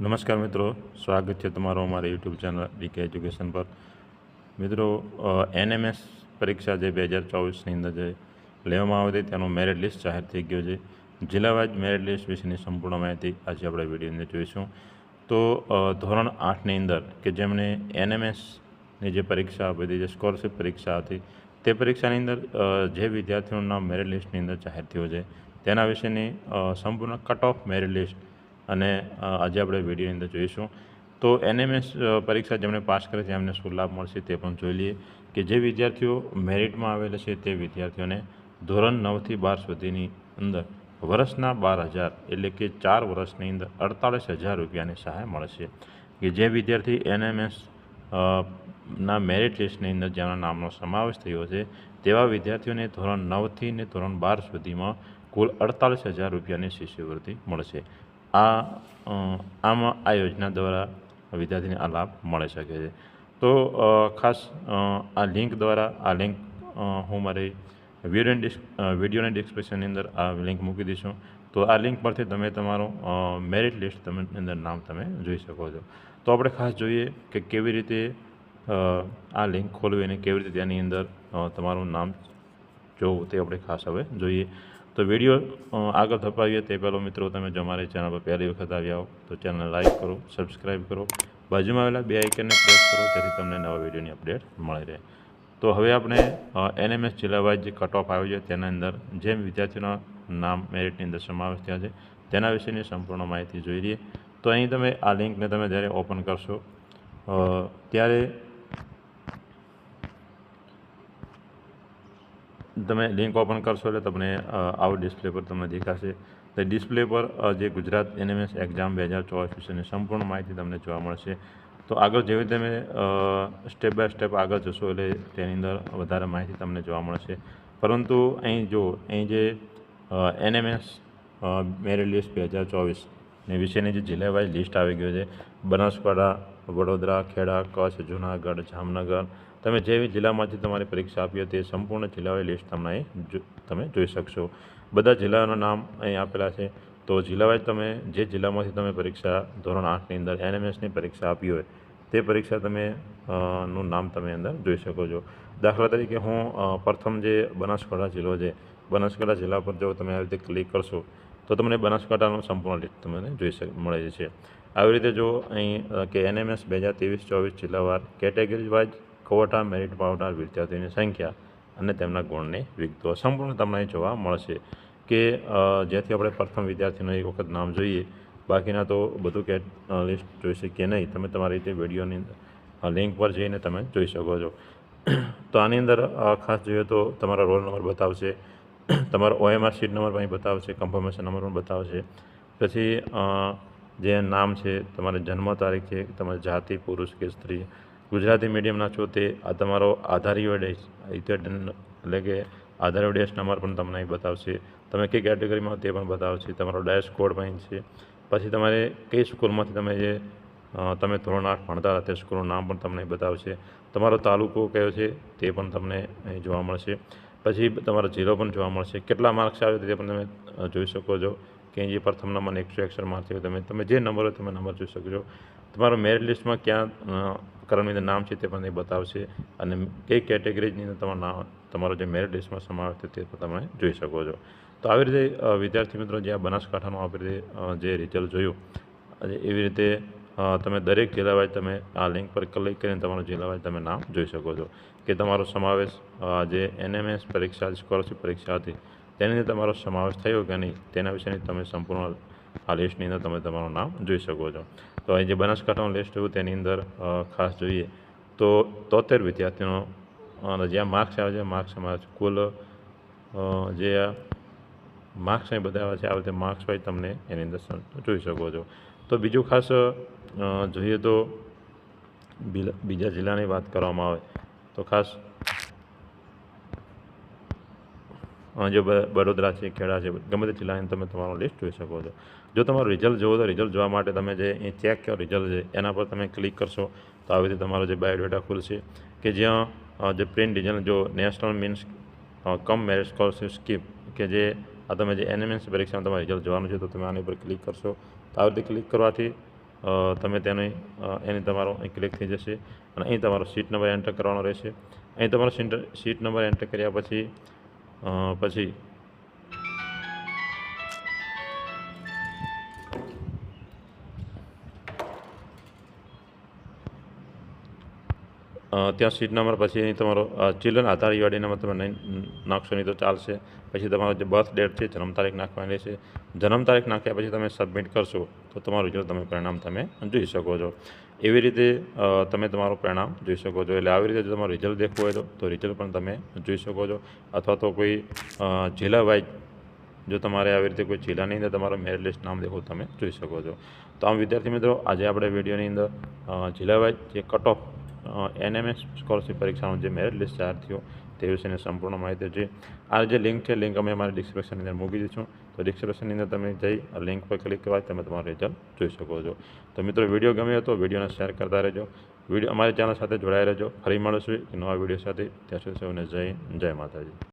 નમસ્કાર મિત્રો, સ્વાગત છે તમારો અમારા યુટ્યુબ ચેનલ ડીકે એજ્યુકેશન પર. મિત્રો એનએમએસ પરીક્ષા જે બે હજાર ચોવીસની અંદર જે લેવામાં આવી હતી, તેનું મેરિટ લિસ્ટ જાહેર થઈ ગયું છે. જિલ્લા વાઇઝ મેરિટ લિસ્ટ વિશેની સંપૂર્ણ માહિતી આજે આપણે વિડીયોની જોઈશું. તો ધોરણ આઠની અંદર કે જેમણે એનએમએસની જે પરીક્ષા આપી હતી, જે સ્કોલરશીપ પરીક્ષા હતી, તે પરીક્ષાની અંદર જે વિદ્યાર્થીઓનું નામ મેરિટ લિસ્ટની અંદર જાહેર થયું છે, તેના વિશેની સંપૂર્ણ કટ ઓફ મેરિટ લિસ્ટ અને આજે આપણે વિડીયોની અંદર જોઈશું. તો એનએમએસ પરીક્ષા જેમણે પાસ કરે છે, એમને શું લાભ મળશે તે પણ જોઈ લઈએ. કે જે વિદ્યાર્થીઓ મેરિટમાં આવેલા છે તે વિદ્યાર્થીઓને ધોરણ નવથી બાર સુધીની અંદર વર્ષના બાર હજાર એટલે કે ચાર વર્ષની અંદર અડતાલીસ હજાર રૂપિયાની સહાય મળશે. કે જે વિદ્યાર્થી એનએમએસ ના મેરિટ લિસ્ટની અંદર જેના નામનો સમાવેશ થયો છે, તેવા વિદ્યાર્થીઓને ધોરણ નવથી ને ધોરણ બાર સુધીમાં કુલ અડતાલીસ હજાર રૂપિયાની શિષ્યવૃત્તિ મળશે. આ આમાં આ યોજના દ્વારા વિદ્યાર્થીને આ લાભ મળી શકે છે. તો ખાસ આ લિંક દ્વારા, આ લિંક હું મારી વીડિયો ડિસ્ક વિડીયોની ડિસ્ક્રિપ્શનની અંદર આ લિંક મૂકી દઈશું. તો આ લિંક પરથી તમે તમારું મેરિટ લિસ્ટ તમે અંદર નામ તમે જોઈ શકો છો. તો આપણે ખાસ જોઈએ કે કેવી રીતે આ લિંક ખોલવી અને કેવી રીતે તેની અંદર તમારું નામ જોવું તે આપણે ખાસ હવે જોઈએ. તો વીડિયો આગળ ધપાવીએ તે પહેલાં મિત્રો તમે જો અમારી ચેનલ પર પહેલી વખત આવ્યા હો, તો ચેનલને લાઇક કરો, સબસ્ક્રાઈબ કરો. બાજુમાં આવેલા બે આઇકનને પ્રેસ કરો, જેથી તમને નવા વિડીયોની અપડેટ મળી રહે. તો હવે આપણે એનએમએસ જિલ્લા વાઇઝ જે કટ ઓફ આવ્યો છે, તેના અંદર જેમ વિદ્યાર્થીઓના નામ મેરિટની અંદર સમાવેશ થયા છે, તેના વિશેની સંપૂર્ણ માહિતી જોઈ લઈએ. તો અહીં તમે આ લિંકને તમે જ્યારે ઓપન કરશો ત્યારે તમે લિંક ઓપન કરશો એટલે તમને આવું ડિસ્પ્લે પર તમને દેખાશે. તે ડિસ્પ્લે પર જે ગુજરાત એનએમએસ એક્ઝામ બે હજાર ચોવીસ વિશેની સંપૂર્ણ માહિતી તમને જોવા મળશે. તો આગળ જેવી તમે સ્ટેપ બાય સ્ટેપ આગળ જશો એટલે તેની અંદર વધારે માહિતી તમને જોવા મળશે. પરંતુ અહીં જો અહીં જે એનએમએસ મેરિટ લિસ્ટ બે હજાર ચોવીસ ને વિશેની જે જિલ્લા વાઇઝ લિસ્ટ આવી ગયું છે, બનાસકાંઠા, વડોદરા, ખેડા, કચ્છ, જુનાગઢ, જામનગર તમે જે જિલ્લામાંથી તમારી પરીક્ષા આપી હતી તે સંપૂર્ણ જિલ્લાવાળી લિસ્ટ તમને અહીં તમે જોઈ શકશો. બધા જિલ્લાઓના નામ અહીં આપેલા છે. તો જિલ્લાવાઇઝ તમે જે જિલ્લામાંથી તમે પરીક્ષા, ધોરણ આઠની અંદર એનએમએસની પરીક્ષા આપી હોય, તે પરીક્ષા તમે નું નામ તમે અંદર જોઈ શકો છો. દાખલા તરીકે હું પ્રથમ જે બનાસકાંઠા જિલ્લો છે, બનાસકાંઠા જિલ્લા પર જો તમે આવી રીતે ક્લિક કરશો, તો તમને બનાસકાંઠાનું સંપૂર્ણ લિસ્ટ તમને જોઈ શક, મળે છે આવી રીતે જો અહીં કે એનએમએસ બે હજાર ત્રેવીસ ચોવીસ જિલ્લાવાર કેટેગરી વાઇઝ કોટા મેરિટ પાવનાર વિદ્યાર્થીઓની સંખ્યા અને તેમના ગુણની વિગતો. સંપૂર્ણ તમને જોવા મળશે કે જેથી આપણે પ્રથમ વિદ્યાર્થીનું એક વખત નામ જોઈએ. બાકીના તો બધું કે લિસ્ટ જોઈ શકીએ નહીં. તમે તમારી રીતે વિડીયોની લિંક પર જઈને તમે જોઈ શકો છો. તો આની અંદર ખાસ જોઈએ તો તમારો રોલ નંબર બતાવશે. તમારો ઓએમઆર શીટ નંબર પણ બતાવશે કન્ફર્મેશન નંબર પણ બતાવશે. પછી જે નામ છે, તમારી જન્મ તારીખ છે, તમારી જાતિ, પુરુષ કે સ્ત્રી ગુજરાતી મીડિયમના છો તે આ તમારો આધાર યુએડેસ એટલે કે આધાર યુએડેસ નંબર પણ તમને અહીં બતાવશે. તમે કઈ કેટેગરીમાં તે પણ બતાવશે. તમારો ડેશ કોડ પણ છે. પછી તમારે કઈ સ્કૂલમાંથી તમે જે તમે ધોરણ આઠ ભણતા હતા તે સ્કૂલનું નામ પણ તમને બતાવશે. તમારો તાલુકો કયો છે તે પણ તમને અહીં જોવા મળશે. પછી તમારો જિલ્લો પણ જોવા મળશે. કેટલા માર્ક્સ આવે તે પણ તમે જોઈ શકો છો. કે જે પ્રથમ નંબર એકસો એકસઠ માર્ક્સ તમે તમે જે નંબર હોય તમે નંબર જોઈ શકજો. તમારો મેરિટ લિસ્ટમાં ક્યાં અંદર નામ છે તે પણ એ બતાવશે અને કઈ કેટેગરીની અંદર તમારું નામ, તમારો જે મેરિટ લિસ્ટમાં સમાવેશ છે તે પણ તમે જોઈ શકો છો. તો આવી રીતે વિદ્યાર્થી મિત્રો જે આ બનાસકાંઠાનું આવી રીતે જે રિઝલ્ટ જોયું એવી રીતે તમે દરેક જિલ્લાવાઇઝ તમે આ લિંક પર ક્લિક કરીને તમારું જિલ્લાવાઇઝ તમે નામ જોઈ શકો છો. કે તમારો સમાવેશ જે એનએમએસ પરીક્ષા સ્કોલરશિપ પરીક્ષા હતી, તેની તમારો સમાવેશ થયો કે નહીં, તેના વિશેની તમે સંપૂર્ણ આ લિસ્ટની અંદર તમે તમારું નામ જોઈ શકો છો. તો અહીં જે બનાસકાંઠાનું લિસ્ટ હોય તેની અંદર ખાસ જોઈએ તો તોતેર વિદ્યાર્થીઓનો જ્યાં માર્ક્સ આવે છે માર્ક્સ અમારા કુલ જે માર્ક્સ અહીં આવે છે, આ રીતે માર્ક્સ વાઇઝ તમને એની અંદર જોઈ શકો છો. તો બીજું ખાસ જોઈએ તો બીજા જિલ્લાની વાત કરવામાં આવે તો ખાસ જો બ- વડોદરા છે, ખેડા છે ગમે તે જિલ્લાની તમે તમારો લિસ્ટ જોઈ શકો છો. જો તમારું રિઝલ્ટ જોવો તો રિઝલ્ટ જોવા માટે તમે જે અહીં ચેક કરો રિઝલ્ટ છે, એના પર તમે ક્લિક કરશો, તો આવી રીતે તમારો જે બાયોડેટા ખુલશે. કે જ્યાં જે પ્રિન્ટ ડિઝાઇન જો national means cum merit scholarship scheme કે જે આ તમે જે એનએમએસ પરીક્ષામાં તમારે રિઝલ્ટ જોવાનું છે, તો તમે આની પર ક્લિક કરશો. તો આવી રીતે ક્લિક કરવાથી તમે તેની એની તમારો અહીં ક્લિક થઈ જશે. અને અહીં તમારો સીટ નંબર એન્ટર કરવાનો રહેશે. અહીં તમારો સીટ નંબર એન્ટર કર્યા પછી પછી? ત્યાં સીટ નંબર, પછી અહીં તમારો ચિલ્ડ્રન આધાર યાદી નંબર તમે નહીં નાખશો નહીં તો ચાલશે. પછી તમારો જે બર્થ ડેટ છે, જન્મ તારીખ નાખવાની રહેશે. જન્મ તારીખ નાખ્યા પછી તમે સબમિટ કરશો, તો તમારું રિઝલ્ટ તમે પરિણામ તમે જોઈ શકો છો. એવી રીતે તમે તમારું પરિણામ જોઈ શકો છો. એટલે આવી રીતે જો તમારું રિઝલ્ટ દેખવું હોય તો રિઝલ્ટ પણ તમે જોઈ શકો છો. અથવા તો કોઈ જિલ્લા વાઇઝ જો તમારે આવી રીતે કોઈ જિલ્લાની અંદર તમારું મેરિટ લિસ્ટ નામ દેખવું તમે જોઈ શકો છો. તો આમ વિદ્યાર્થી મિત્રો, આજે આપણે વિડીયોની અંદર જિલ્લા વાઇઝ જે કટ ઓફ એનએમએસ સ્કોલરશીપ પરીક્ષાનું જે મેરિટ લિસ્ટ જાહેર થયો તે વિશેની સંપૂર્ણ માહિતી છે આ જે લિંક છે લિંક અમે અમારી ડિસ્ક્રિપ્શનની અંદર મૂકી દઈશું. તો ડિસ્ક્રિપ્શનની અંદર તમે જઈ લિંક પર ક્લિક કરવા તમે તમારું રિઝલ્ટ જોઈ શકો છો. તો મિત્રો વીડિયો ગમ્યો તો વિડીયોને શેર કરતા રહેજો. વીડિયો અમારી ચેનલ સાથે જોડાઈ રહેજો. ફરી મળીશું એક નવા વીડિયો સાથે. ત્યાં સુધી સૌને જય જય માતાજી.